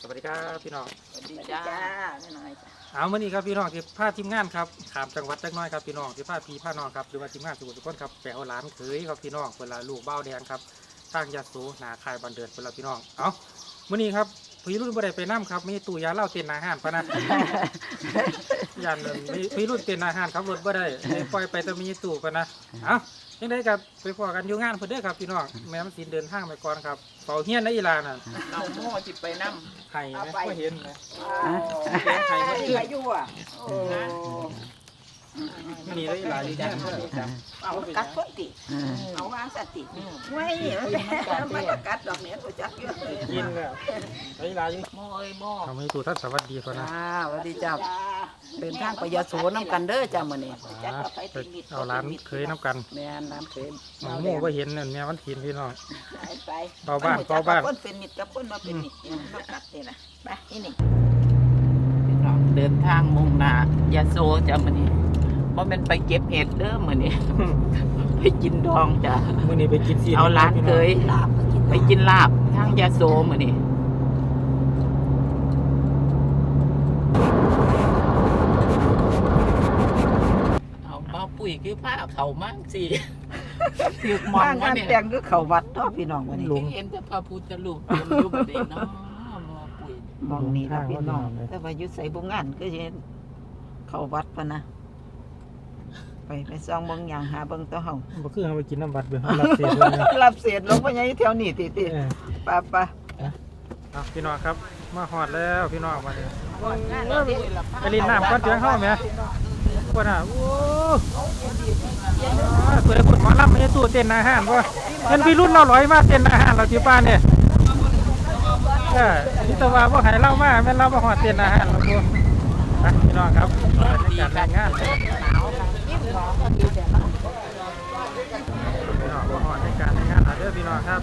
สวัสดีครับพี่น้อง สวัสดีจ้าแม่น้อยจ้ะเอามื่อนี้ครับพี่น้องที่พาทีมงานครับขามจังหวัดจักหน้อยครับพี่น้องที่พาพี่พาน้องครับหรือว่าทีมงานสุขุมทุกคนครับแปลหลานเขยครับพี่น้องเวลาลูกเบ้าแดงครับทางยาสูนาคายบันเดินเวลาพี่น้องเอามื่อนี้ครับพี่รุ่นบ่ได้ไปน้ำครับมีตู้ยาเหล้าเต้นอาหารปะนะยันเลยมีพี่รุ่นเต้นอาหารครับรถบ่ได้ให้ปล่อยไปแต่มีตู้ปะนะเอา ยังไงกับไปพอกันอยู่งานเพื่อเด้อครับพี่น้องแม่มันสินเดินทางไปก่อนครับเป่าเฮียนได้อีหลาน่ะเอาโม่จิบไปน้ไห้ไหมก็เห็นไหมใครใครอยู่อะโอ้ นี่ได้อีหลาอยู่ที่นั่นเด้อจ้ะเอากัดคนติเอาวางสติไม่มันก็กัดดอกเนี้ยตัวจักเยอะเลยกินแล้วได้อีหลาอยู่ำโม่เอ้ยโม่ทำให้ตู่ท่านสวัสดีก่อนนะจ้าสวัสดีจ้าเดินทางไปยาสูน้ำกันเด้อจ้ามื้อนี้อ่าไปเอาร้านเคยน้ำกันแม่น้ำเค็มหมูหมูก็เห็นเนี่ยแม่วันถินพี่น้องไปเฝ้าบ้านเฝ้าบ้านคนเป็นมิตรกับคนมาเป็นมิตรมากัดนี่นะไปนี่นี่พี่น้องเดินทางมุ่งหน้ายาโซจ้ามื้อนี้ เพราะมันไปเก็บเห็ดเด้อมื้อนี้ ไปกินดองจ้ะ มื่อนี้ไปกินซีเอาร้านเคยลาบมากินไปกินลาบทางยาโซมื้อนี้เอาเป้าปุ๋ยคือผ้าเขามากสิถือมองบ้านว่างานเนี่ยแต่งด้วยเขาวัดเนาะพี่น้องวันนี้เห็นแต่พระพุทธรูปเต็มอยู่บ่ได้เนาะหมอปุ๋ย มองนี่ละพี่น้องแต่ว่าอยู่ใส่บุงงานก็เห็นเขาวัดปะนะ ไปไปซองเบิ่งอย่างหาเบิ่งตัวเฮาบ่คือเอาไปกินน้ำบัดเบื่อรับเสียเลยนะรับเศษลงไปยังแถวนี้ติติเออปะปะเอาพี่น้องครับ มาหอดแล้วพี่น้องมาเด้ไปลินน้ำก้อนเตียงเข้าไหมคนอะโอ้เปิดคนหมอลำไม่ใช่ตู้เต้นอาหารบ่เห็นพี่รุ่นเราลอยมาเต้นอาหารเราที่บ้านเนี่ยเออนี่แตว่าบ่ใหายเล่ามาแม่นเราบ่หอดเต้นอาหารเราบ่ไปพี่น้องครับบรรยากาศแรงงาน พี่น้องบ่หอดในการแรงงานอาเด้อพี่น้องครับ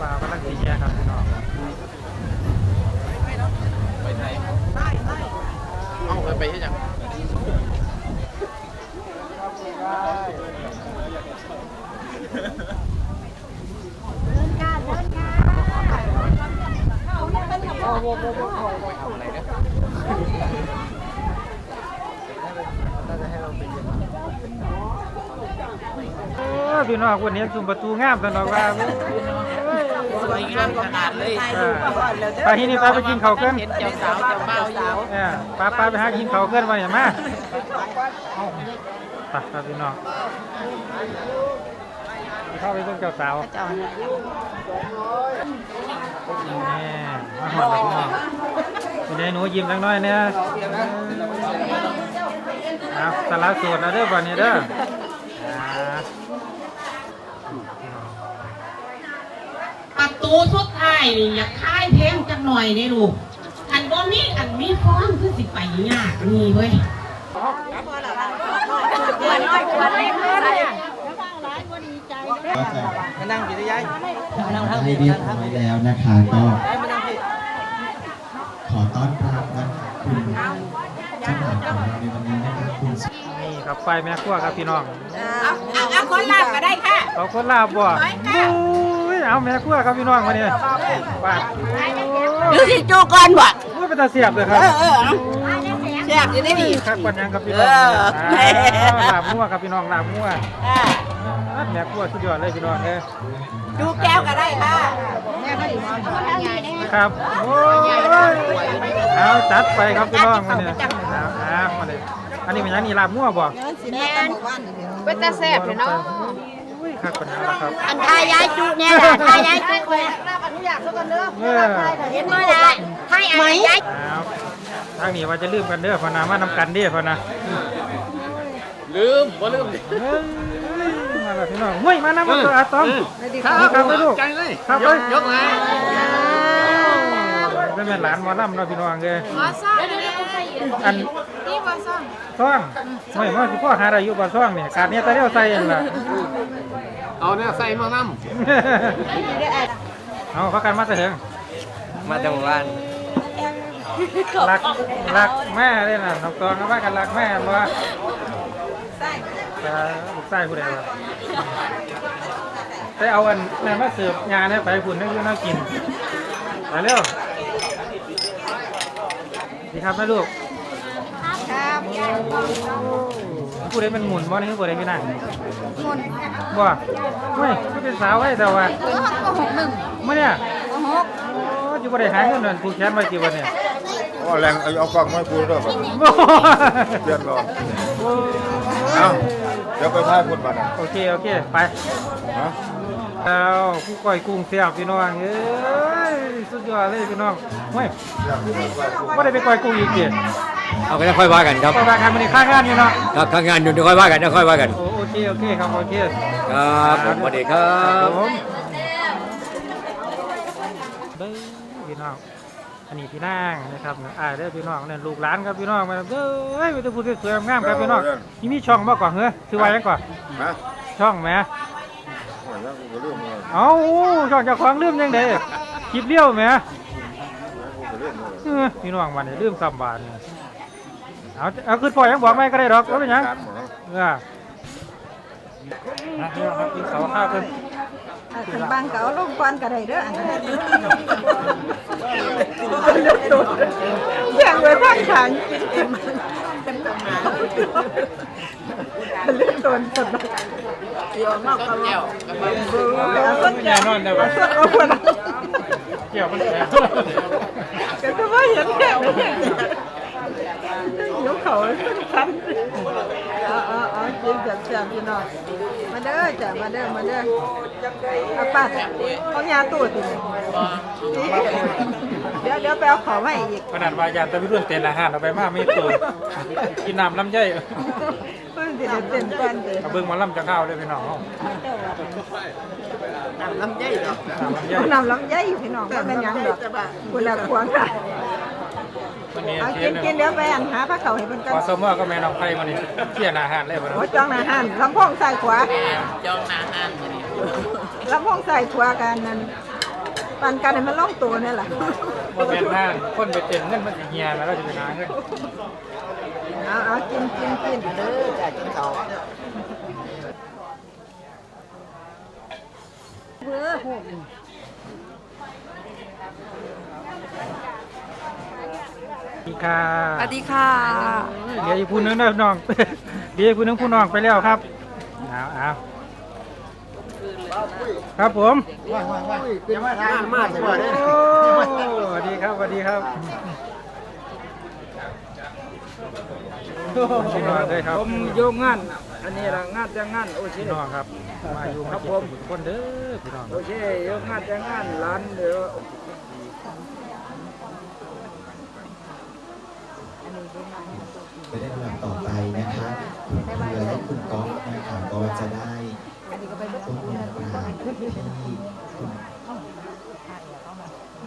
ปลากำลังสีแย่ครับพี่น้องเอาไปไปที่จัง โอ้พี่น้องวันนี้ซุ่มประตูงามสนอกว่าสวยงามขนาดเลยไปที่นี่ไปไปกินข้าวเกินเห็นเจ้าสาวเจ้าบ่าวอยู่เออไปไปไปหากินข้าวเกินมาอย่ามาไปครับพี่น้องเข้าไปเบิ่งเจ้าสาวนี่มาหอดพี่น้องคุณยายหนูยิ้มจังน้อยเนี่ย เอาสารสูตรเอาเด้อบ่เนี่ยเด้อประตูสุดท้ายนี่อยากค่ายเพลงจักหน่อยได้ลูกอันบ่มีอันมีฟ้อนคือสิไปยากนี่เว้ยนั่งกินได้ยัยให้เรียบร้อยแล้วนะคะก็ขอต้อนรับ นวันนี้นะคะคุณนี่ครับไฟแม่ครัวครับพี่น้องเอาเอาคนลาบก็ได้ค่ะเอาคนลาบบ่อุ้ยเอาแม่ครัวครับพี่น้องมาเนี่ยบ้านดูสิโจก่อนบ่โอ้ยเป็นตาเสียบเลยครับแซ่บอยู่ได้ดิคักกว่ายังครับพี่น้องเอออ่าลาบมั่วครับพี่น้องลาบมั่วอ่าแม่ครัวสุดยอดเลยพี่น้องเอ้ยดูแก้วก็ได้ค่ะครับโอ้ยเอาจัดไปครับพี่น้องมาเนี่ยเอาเอา มาเลยอันนี้เป็นยังนี่ลาบมั่วบ่แม่นเป็นตาแซ่บเลยเนาะอุ้ยคักกว่ายังแล้วครับอันทายายจุเนี่ยล่ะทายายจุเลยเออเห็นมั้ยล่ะทายอะไรยายเอาทางนี้ว่าจะลืมกันเด้อพอนะมานำกันเด้อพอนะลืมบ่ลืมเฮ้ยมาแล้วพี่น้องเฮ้ยมานำมาตัวอาตอมครับครับไปลูกใจเลยครับไปยกเลยเป็นแม่หลานหมอลำเนาะพี่น้องเอ้ยบอซ่องอัน นี่บอซ่องซ่องไม่ว่าสิพ่อหาได้อยู่บ่ซ่องเนี่ยการเนี้ยตะเดียวใส่เองล่ะเอาเนี่ยใส่มาน้เอาพักกันมาแต่เถิงำมาจากหมู่บ้านรักรักแม่เลยน่ะน้องตองก็ว่ากันรักแม่บ่แต่ลูกชายผู้ใดวะแต่เอาอันนั้นมาเสิร์ฟงานให้ไปพุ่นให้อยู่น่ากินไปเร็วครับนะลูกครับ ผู้ใดมันหมุนบ่นี่ผู้ใดพี่นั่งหมุนบ่เฮ้ยก็เป็นสาวไว้แต่ว่าเออก็หกหนึ่งมื้อเนี่ยก็หกโอ้อยู่บ่ได้หาเงินนั่นผู้แขนไว้กี่วันเนี่ยอ๋อแรงเอาเอากล้องมาให้กูด้วยป่ะบ่เดือนรอเอาเดี๋ยวไปพายคนบ้านอะโอเคโอเคไปฮะแล้วผู้ก้อยกุ้งเสียบพี่น้องเอ้ยสุดยอดเลยพี่น้องเฮ้ยบ่ได้ไปก้อยกุ้งอีกเด้ เอาก็จะค่อยว่ากันครับก็ว่ากันมื้อนี้ค่างานอยู่เนาะครับทางงานอยู่เดี๋ยวค่อยว่ากันเดี๋ยวค่อยว่ากัน โอโอเค โอเคครับ โอเคครับผมสวัสดีครับผมเด้อพี่น้อง อันนี้พี่นางนะครับอ่าเด้อพี่น้องนั่นลูกหลานครับพี่น้องมาเด้อเอ้ยมีแต่ผู้สวยๆงามๆครับพี่น้องนี่มีช่องบ่ก่อนเฮ้ยคือว่าหยังก่อนฮะช่องแหมโอ้ยยังกูเรื่องเลยเอ้าช่องเจ้าของลืมยังไดคลิปเลี้ยวแหมยังกูเรื่องเลยเออพี่น้องวันนี้ลืมซ้ำบาทนี่ เอาเอาคือปล่อยยังบอกไม่ก็ได้ดอกก็เป็นหยังการหมดแล้วเออนะพี่น้องครับกินข้าวข้าวกันอะคันบางก็เอาลงก่อนก็ได้เด้ออันนั้นอย่างไว้ทางขางกินเต็มเต็มตัวมาเรื่องตนสดเดี๋ยวมากก็แล้วเอาสดแน่นอนเด้อเอาสดเอาคนเกี่ยวมันแข็งก็จะว่าเห็นแค่นี้ยก เขาสั้นอ๋ออ๋ออ๋อกินจับจับพี่น้องมาเด้อจ้ะมาเด้อมาเด้อเอาปัดเอายาตูดดิเดี๋ยวเดี๋ยวไปเอาของมาอีกขนาดวายานตะวิรุ่นเต้นอาหารเอาไปมากไม่ตัวกินน้ำลำไยเพิ่นสิได้เต้นก่อนเด้อเอาเบิ่งหมาลำจังข้าวเลยพี่น้องเฮาน้ำลำไยน้ำลำไยพี่น้องบ่เป็นหยังดอกคนละควางค่ะ มันนี่เอาเทีกิยนนกินเดี๋ยวไปอันหาผ้าเขาให้เพิ่นกัพนอสมอก็แม่น้องไผ่มานี่เที่ยนอาหารเลยบ่โอ้เนาะจองอาหารลำโพงซ้ายขวาจองหน้าห้างมื้อนี้ลำโพงซ้ายขวากันนั่นปันกันให้มันล่องตัวนี่แหละบ่แม่นห้านคนไปเต้นเงินมันสิเฮียแล้วก็จะไปหาเงินเอาเอากินกินกินเด้อจ้ะกินเขาเบ้อห กนี่ค่ะสวัสดีค่ะ เดี๋ยวอีกผู้หนึงนะน้อง เดี๋ยวอีกผู้หนึงผู้น้องไปแล้วครับเอาเอาครับผมโอ้สวัสดีครับสวัสดีครับพี่น้องเลยครับผมโยงงาน อันนี้ละงานแต่งงานโอเคพี่น้องครับ มาอยู่มาเก็บทุกคนเด้อพี่น้องโอเคโยงงานแต่งงานร้านเดี๋ย วไปได้ลำดับต่อไปนะคะคุณเพื่อและคุณก๊อฟนะคะก็จะได้ต้นเงินกราบที่คุณ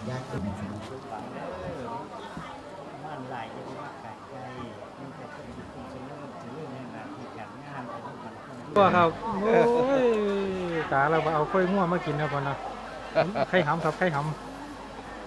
ญาติคุณตัวครับโอ้ยตาเราเอาค่อยง่วมากินนะพ่อนะไข่หำครับไข่หำ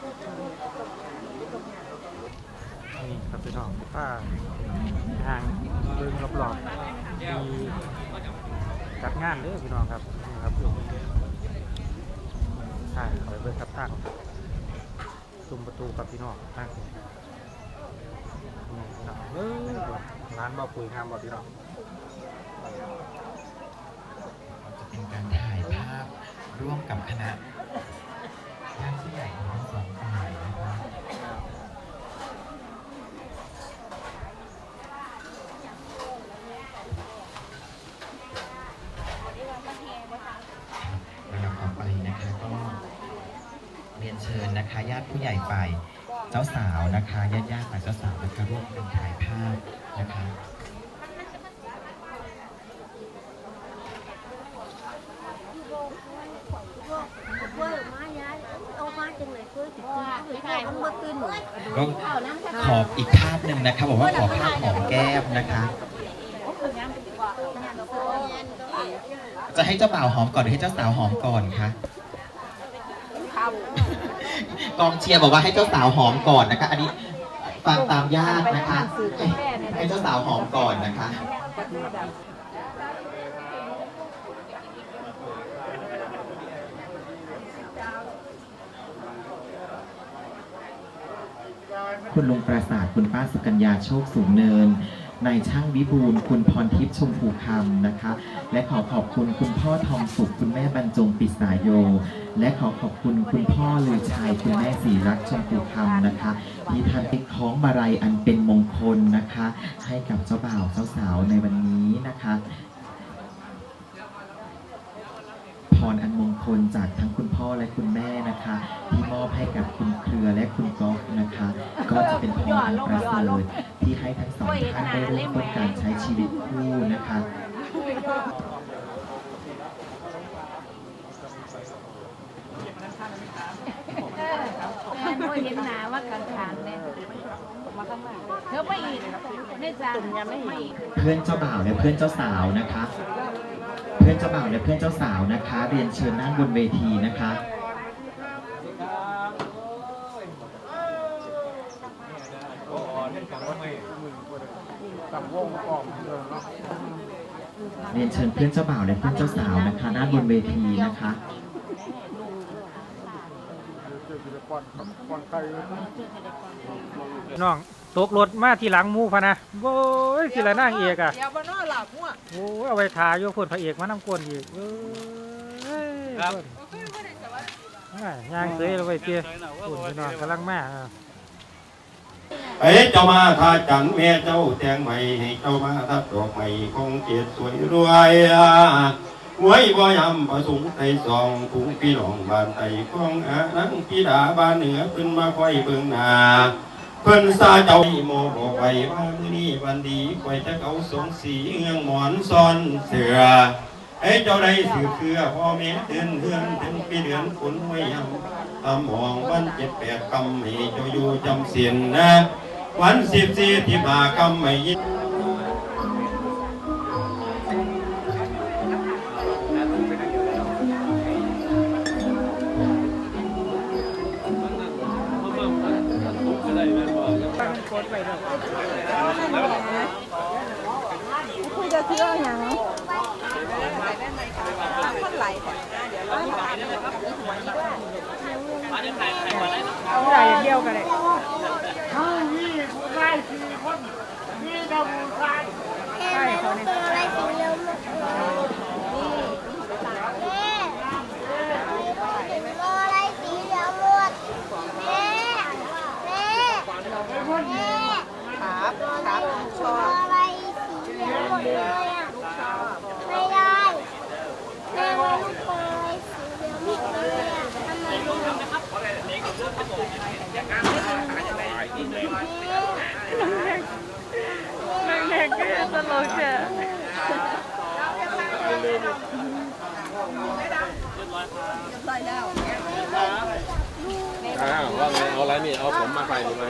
พี่น้องป้าห่างเบิ่งรอบๆมีจัดงานเด้อพี่น้องครับนี่ครับใช่เขาไปเบิ่งครับตั้งซุ้มประตูกับพี่น้องตั้งนี่พี่น้องเอ้ยร้านบ่ปุ๋ยงามบ่พี่น้องเป็นการถ่ายภาพร่วมกับคณะ นะคะญาติญาติฝ่ายเจ้าสาวนะคะร่วมกันถ่ายภาพนะคะเวอร์มาย้ายเอามาจังเลเพื่อสิก็ขออีกภาพหนึ่งนะคะบอกว่าขอภาพหอมแก้มนะคะ จะให้เจ้าบ่าวหอมก่อนหรือให้เจ้าสาวหอมก่อนคะ กองเชียร์บอกว่าให้เจ้าสาวหอมก่อนนะคะ อันนี้ฟังตามญาตินะคะ ให้ให้เจ้าสาวหอมก่อนนะคะ คุณลุงประสาทคุณป้าสุกัญญาโชคสูงเนิน นายช่างวิบูลคุณพรทิพย์ชมพูคำนะคะ และขอขอบคุณคุณพ่อทองสุขคุณแม่บรรจงปิสายโย และขอขอบคุณคุณพ่อลือชัยคุณแม่สีรักชมพูคำนะคะที่ท่านได้คล้องมาลัยอันเป็นมงคลนะคะ ให้กับเจ้าบ่าวเจ้าสาวในวันนี้นะคะพรอันมงคลจากทั้งคุณพ่อและคุณแม่นะคะที่มอบให้กับคุณเครือและคุณก๊อฟนะคะ ก็จะเป็นพรอันประเสริฐ ที่ให้ทั้งสองท่านได้ริ่มต้นการใช้ชีวิตคู่นะคะแม่เห็นหนาว่ากันทางเนี่ยเธอไม่อีกในจานไม่อีกเพื่อนเจ้าบ่าวและเพื่อนเจ้าสาวนะคะ เพื่อนเจ้าบ่าวและเพื่อนเจ้าสาวนะคะ เรียนเชิญนั่งบนเวทีนะคะ เรียนเชิญเพื่อนเจ้าบ่าวและเพื่อนเจ้าสาวนะคะนั่งบนเวทีนะคะน้องตกรถมาทีหลังหมู่พะนะโว้ยสิละนางเอกอะเดี๋ยวบ่นอนหลับมั่วโอ้ยเอาไว้ทาโยคนพระเอกมานำกวนอีกเอ้ยครับย่างเสยเราไว้เตี้ยคุณพี่น้องกำลังมาอะ เอ้เจ้ามาทาจันแม่เจ้าแตงใหม่ให้เจ้ามาทัดดอกใหม่คงเกียรติสวยรวยอะหวยบ่ยำประสงค์ไทยสองถุงพี่น้องบ้านไทยกองอานังพี่ดาบ้านเหนือขึ้นมาคอยเบิ่งหนาเพิ่นซาเจ้าโมบอกไว้ว่ามื้อนี้วันดีคอยจะเอาสงสีเงืองหมอนซ่อนเสือ เอ้เจ้าได้สืบเครือพ่อแม่เตือนเฮือนถึงปีเดือนฝนไม่ยำตามหองวันเจ็ดแปดกำให้เจ้าอยู่จำเสียนนะวันสิบสี่ที่มากำไม่ยินคุยจะเชื่ออย่าง คนไหลแต่เดี๋ยวเราเอาใหญ่เดียวกันเลยใช่เขาเนี่ยครับครับชอบอะไรสีเยอะม่ได้แม่ว่าลูกโป่งอะไรสีเหลืองหมดเลยอะทำไมลู กแม่แม่ก็ตลกจ้ะอ้าวว่าไงเอาอะไรนี่ เอาผมมาใส่หรือไง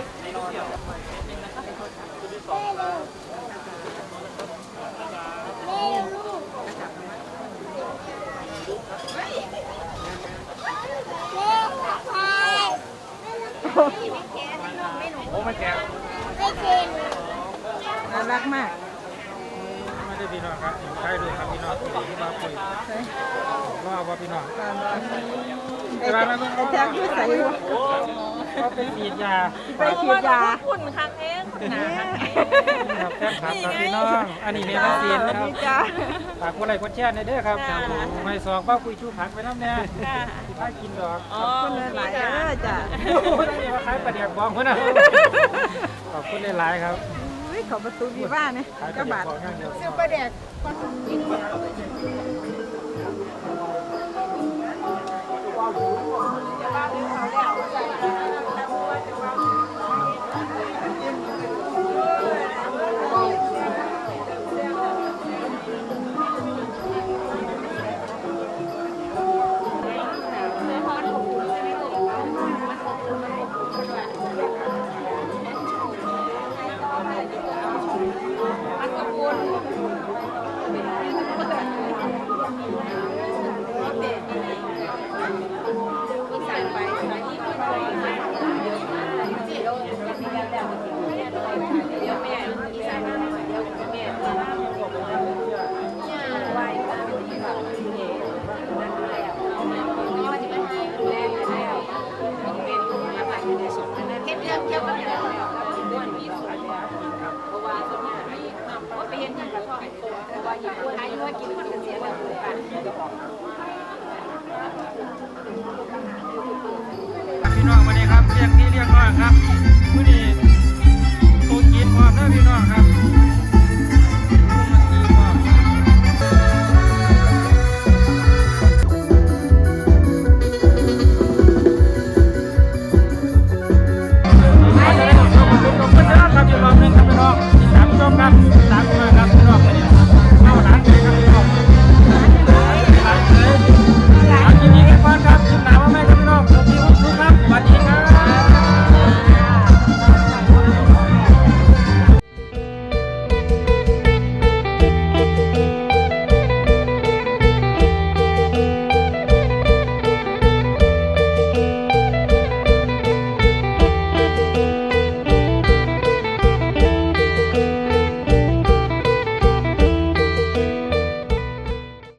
แม่ลูกแม่ใคร โอ้ไม่แก่ไม่เก่งน่ารักมากไม่ได้พี่น้องครับใช่ด้วยครับพี่น้องที่มาคุยว่าว่าพี่น้องไอ้แจ๊ไอ้แจ๊คที่ใส่หัวก็เป็นฉีดยาไปฉีดยาคุณครั้งเอง ครับแฟนคลัครับพี่น้อง อันนี้เมลาซีนนะครับ จ้า ฝากคนไรคนแช่ในเด้อครับไม่สองเป้าคุยชูผักไปน้ำแน่ถ้ากินดอกอ๋อคนหลายจ้าจ้าด้ยินว่าขายปลาเดียกบองคนน่ะขอบคุณหลายครับอุ้ยขอบประตูวีว่าเนี่ยขายปกลระเบากทบองอย่าเดียวพอปลาแดก ว่าอยู่ว่าอายุว่ากินกินเสียแบบนี้ค่ะพี่น้องวันนี้ครับเรียกที่เรียกน้องครับผู้นี้ตูกินพร้อมนะพี่น้องครับครับอยู่รอบนึงครับพี่น้องตามชมครับตามมา Thank you.